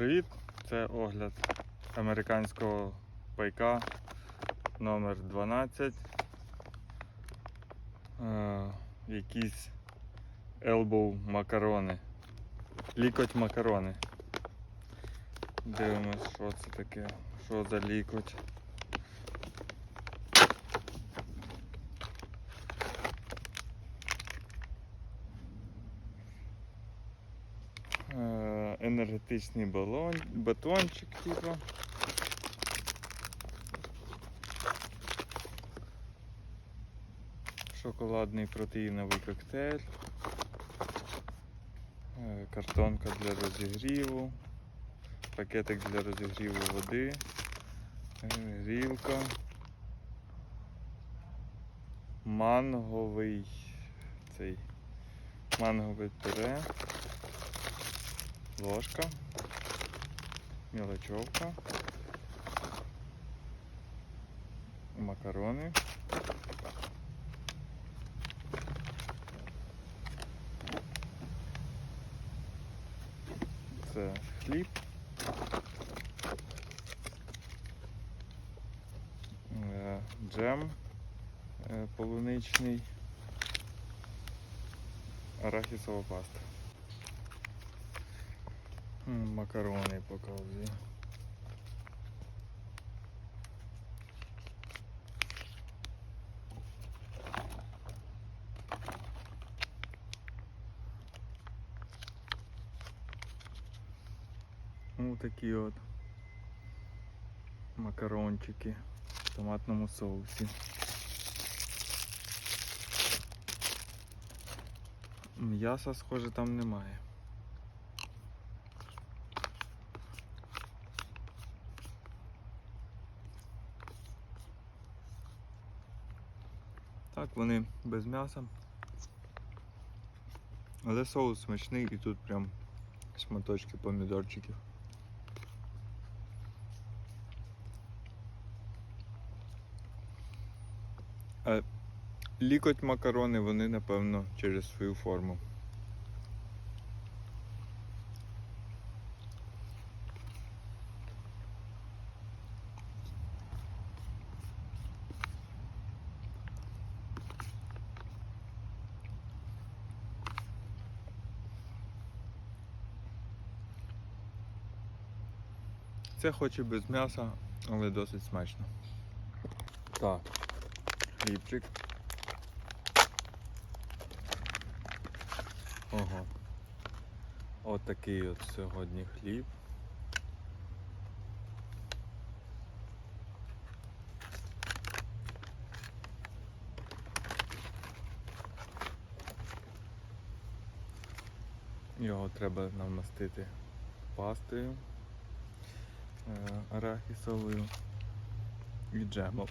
привіт! Це огляд американського пайка номер 12 Е, Якісь elbow макарони. Лікоть макарони. Дивимось, що це таке, що за лікоть. Е, енергетичний балон, батончик, типу. Шоколадний протеїновий коктейль. Е, Картонка для розігріву. Пакетик для розігріву води. е, Грілка. Манговий цей мангове пюре. Ложка. Мелочевка. Макарони. Це хліб. Е, Джем е, полуничний. Арахісова паста. Макарони показую. Ну такі от макарончики в томатному соусі. М'яса, схоже, там немає. Так, вони без м'яса. Але соус смачний і тут прям шматочки помідорчиків. А лікоть макарони вони, напевно, через свою форму. Це хоч і без м'яса, але досить смачно. Так, хлібчик. Ого. От от сьогодні хліб. Його треба намастити пастою арахісовою і джемом.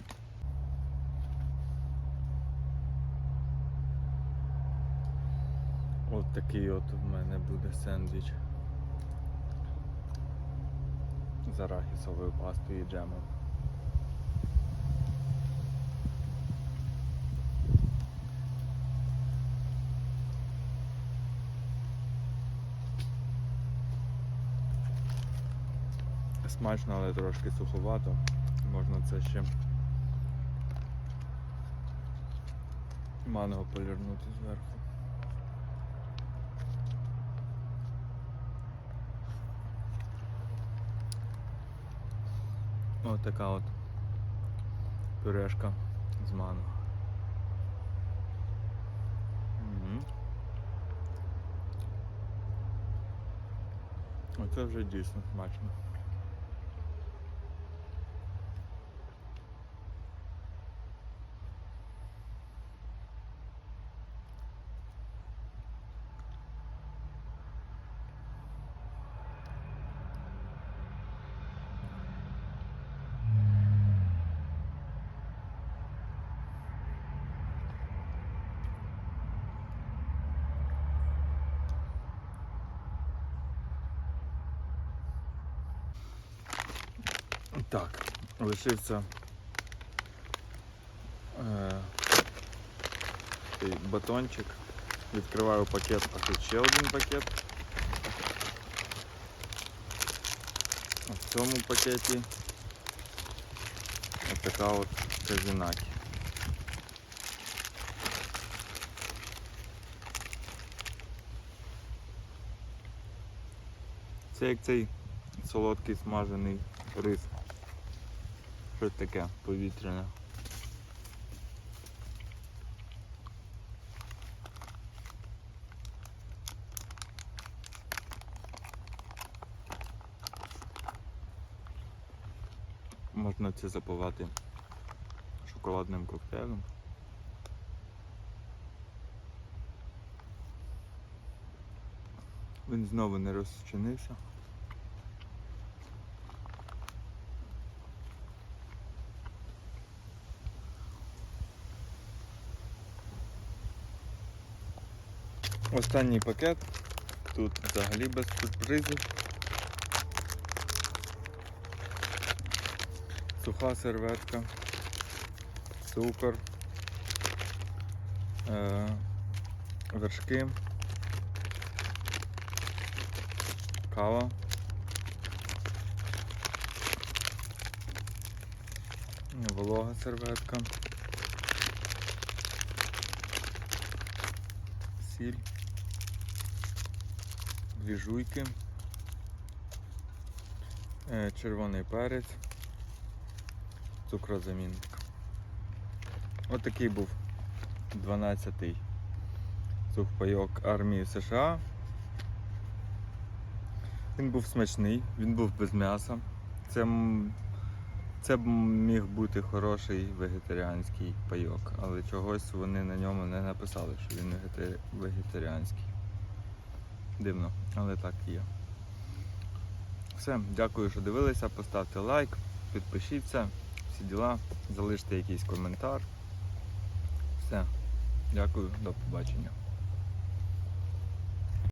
От такий от у мене буде сендвіч з арахісовою пастою і джемом. Смачно, але трошки суховато. Можна це ще манго полірнути зверху. Ось така от пюрешка з манго. Оце вже дійсно смачно. Так, лишився е, цей батончик. Відкриваю пакет, а тут ще один пакет. А в цьому пакеті така от казінакі. Це як цей солодкий смажений рис. Щось таке повітряне. Можна це запивати шоколадним коктейлем. Він знову не розчинився. Останній пакет. Тут взагалі без сюрпризів. Суха серветка, цукор, е, вершки, кава. Волога серветка. Сіль. Дві жуйки. е, Червоний перець. Цукрозамінник. Ось такий був 12-й сухпайок армії США. Він був смачний, він був без м'яса. Це, це міг бути хороший вегетаріанський пайок, але чогось вони на ньому не написали, що він вегетаріанський. Дивно, але так є. Все, дякую, що дивилися. Поставте лайк, підпишіться, всі діла, залиште якийсь коментар. Все, дякую, до побачення.